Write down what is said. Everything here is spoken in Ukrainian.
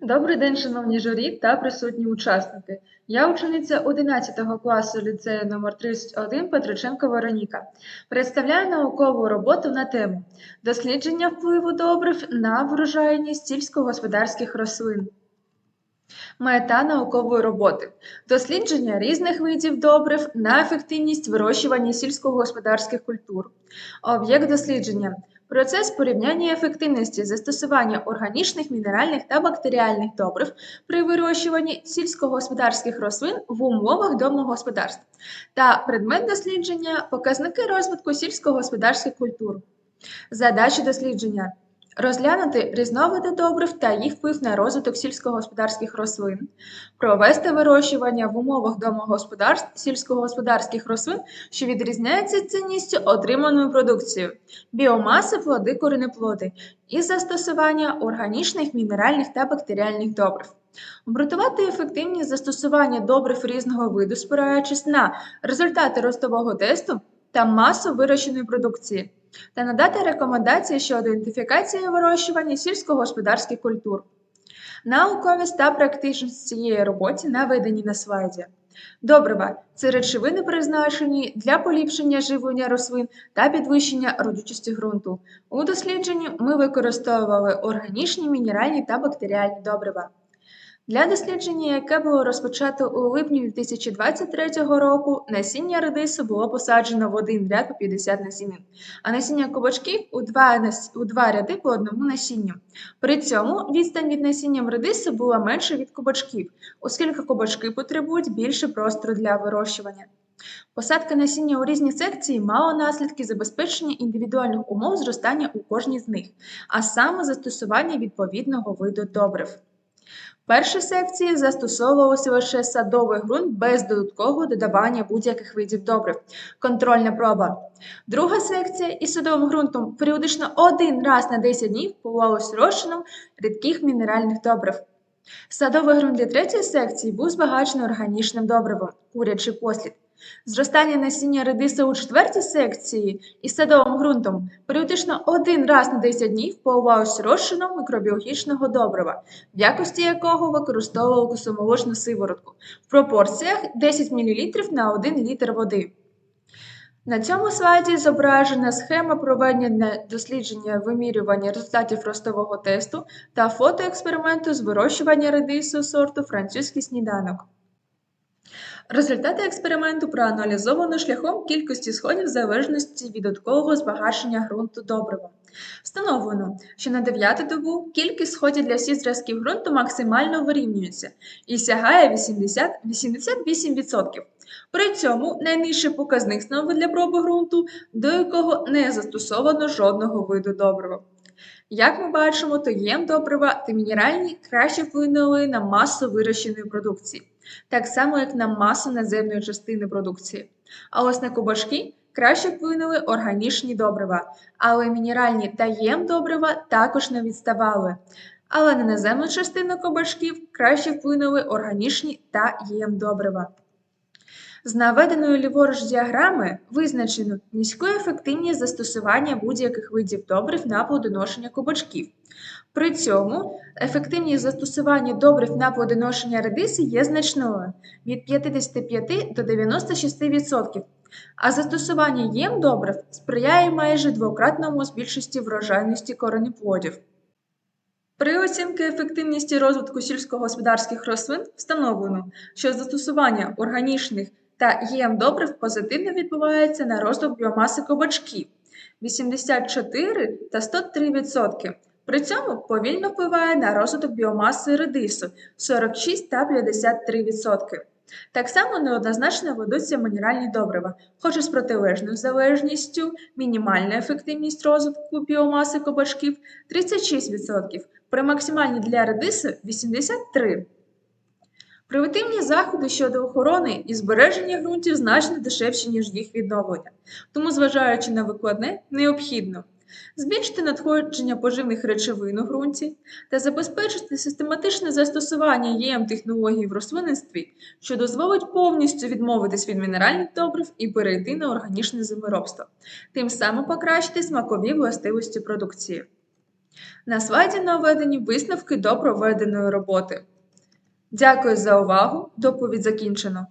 Добрий день, шановні журі та присутні учасники. Я учениця 11 класу ліцею номер 31 Петриченко Вероніка. Представляю наукову роботу на тему дослідження впливу добрив на врожайність сільськогосподарських рослин. Мета наукової роботи дослідження різних видів добрив на ефективність вирощування сільськогосподарських культур. Об'єкт дослідження процес порівняння ефективності застосування органічних, мінеральних та бактеріальних добрив при вирощуванні сільськогосподарських рослин в умовах домогосподарств та предмет дослідження показники розвитку сільськогосподарських культур. Задачі дослідження Розглянути різновиди добрив та їх вплив на розвиток сільськогосподарських рослин, провести вирощування в умовах домогосподарств сільськогосподарських рослин, що відрізняються цінністю отриманою продукцією, біомаси, плоди, коренеплоди і застосування органічних, мінеральних та бактеріальних добрив. Обґрунтувати ефективність застосування добрив різного виду, спираючись на результати ростового тесту та масу вирощеної продукції та надати рекомендації щодо ідентифікації вирощування сільськогосподарських культур. Науковість та практичність цієї роботи наведені на слайді. Добрива це речовини, призначені для поліпшення живлення рослин та підвищення родючості ґрунту. У дослідженні ми використовували органічні, мінеральні та бактеріальні добрива. Для дослідження, яке було розпочато у липні 2023 року, насіння редису було посаджено в один ряд по 50 насінин, а насіння кабачків у два, у два ряди по одному насінню. При цьому відстань від насіння редису була менша від кабачків, оскільки кабачки потребують більше простору для вирощування. Посадка насіння у різні секції мала наслідки забезпечення індивідуальних умов зростання у кожній з них, а саме застосування відповідного виду добрив. В першій секції застосовувався лише садовий ґрунт без додаткового додавання будь-яких видів добрив. Контрольна проба. Друга секція із садовим ґрунтом періодично один раз на 10 днів поливалося розчином рідких мінеральних добрив. Садовий ґрунт для третьої секції був збагачений органічним добривом, курячий послід. Зростання насіння редиса у четвертій секції із садовим ґрунтом періодично один раз на 10 днів поливалось розчином мікробіологічного добрива, в якості якого використовували косомолочну сиворотку в пропорціях 10 мл на 1 літр води. На цьому слайді зображена схема проведення дослідження вимірювання результатів ростового тесту та фотоексперименту з вирощування редису сорту французький сніданок. Результати експерименту проаналізовано шляхом кількості сходів в залежності від додаткового збагачення ґрунту добривом. Встановлено, що на 9 добу кількість сходів для всіх зразків ґрунту максимально вирівнюється і сягає 80, 88%. При цьому найнижчий показник станови для проби ґрунту, до якого не застосовано жодного виду добрива. Як ми бачимо, то єм добрива та мінеральні краще вплинули на масу вирощеної продукції так само як на масу наземної частини продукції. А ось на кубашки краще вплинули органічні добрива, але мінеральні та єм добрива також не відставали. Але на наземну частину кабачків краще вплинули органічні та єм добрива. З наведеної ліворуч діаграми визначено низьку ефективність застосування будь-яких видів добрив на плодоношення кубачків. При цьому ефективність застосування добрив на плодоношення редиси є значною від 55 до 96%, а застосування єм добрив сприяє майже двократному збільшості врожайності коренеплодів. При оцінці ефективності розвитку сільськогосподарських рослин встановлено, що застосування органічних та єм добрив позитивно відбувається на розвиток біомаси кабачків 84 та 103%. При цьому повільно впливає на розвиток біомаси редису 46 та 53%. Так само неоднозначно ведуться мінеральні добрива, хоч і з протилежною залежністю, мінімальна ефективність розвитку біомаси кабачків 36%, при максимальній для редису 83%. Превентивні заходи щодо охорони і збереження ґрунтів значно дешевші, ніж їх відновлення, тому, зважаючи на викладне, необхідно збільшити надходження поживних речовин у ґрунті та забезпечити систематичне застосування єм технологій в рослинництві, що дозволить повністю відмовитись від мінеральних добрив і перейти на органічне землеробство, тим самим покращити смакові властивості продукції. На слайді наведені висновки до проведеної роботи. Дякую за увагу. Доповідь закінчено.